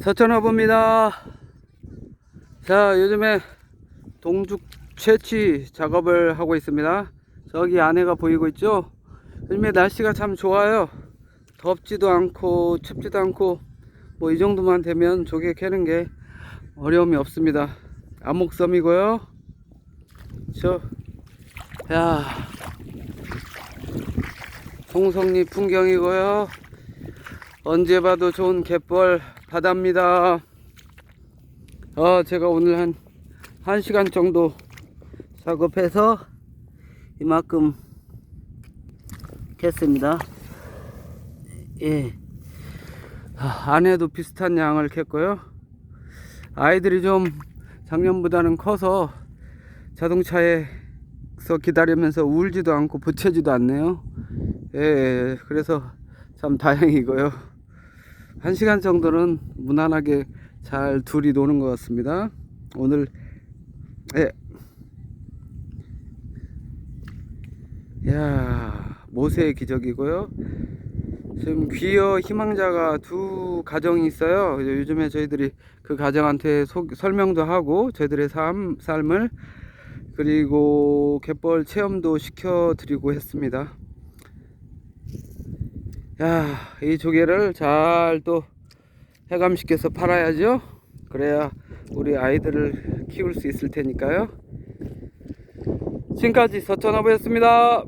서천어부입니다. 자, 요즘에 동죽 채취 작업을 하고 있습니다. 저기 안에가 보이고 있죠? 요즘에 날씨가 참 좋아요. 덥지도 않고 춥지도 않고 뭐 이 정도만 되면 조개 캐는 게 어려움이 없습니다. 암목섬이고요. 저, 야, 송성리 풍경이고요. 언제 봐도 좋은 갯벌 바다입니다. 어, 제가 오늘 한 1시간 정도 작업해서 이만큼 캤습니다. 예. 아, 안에도 비슷한 양을 캤고요. 아이들이 좀 작년보다는 커서 자동차에서 기다리면서 울지도 않고 부채지도 않네요. 예, 그래서 참 다행이고요. 한 시간 정도는 무난하게 잘 둘이 노는 것 같습니다. 오늘 예. 야 모세의 기적이고요. 지금 귀여 희망자가 두 가정이 있어요. 요즘에 저희들이 그 가정한테 소, 설명도 하고 저희들의 삶, 삶을 그리고 갯벌 체험도 시켜드리고 했습니다. 야, 이 조개를 잘 또 해감시켜서 팔아야죠. 그래야 우리 아이들을 키울 수 있을 테니까요. 지금까지 서천어부였습니다.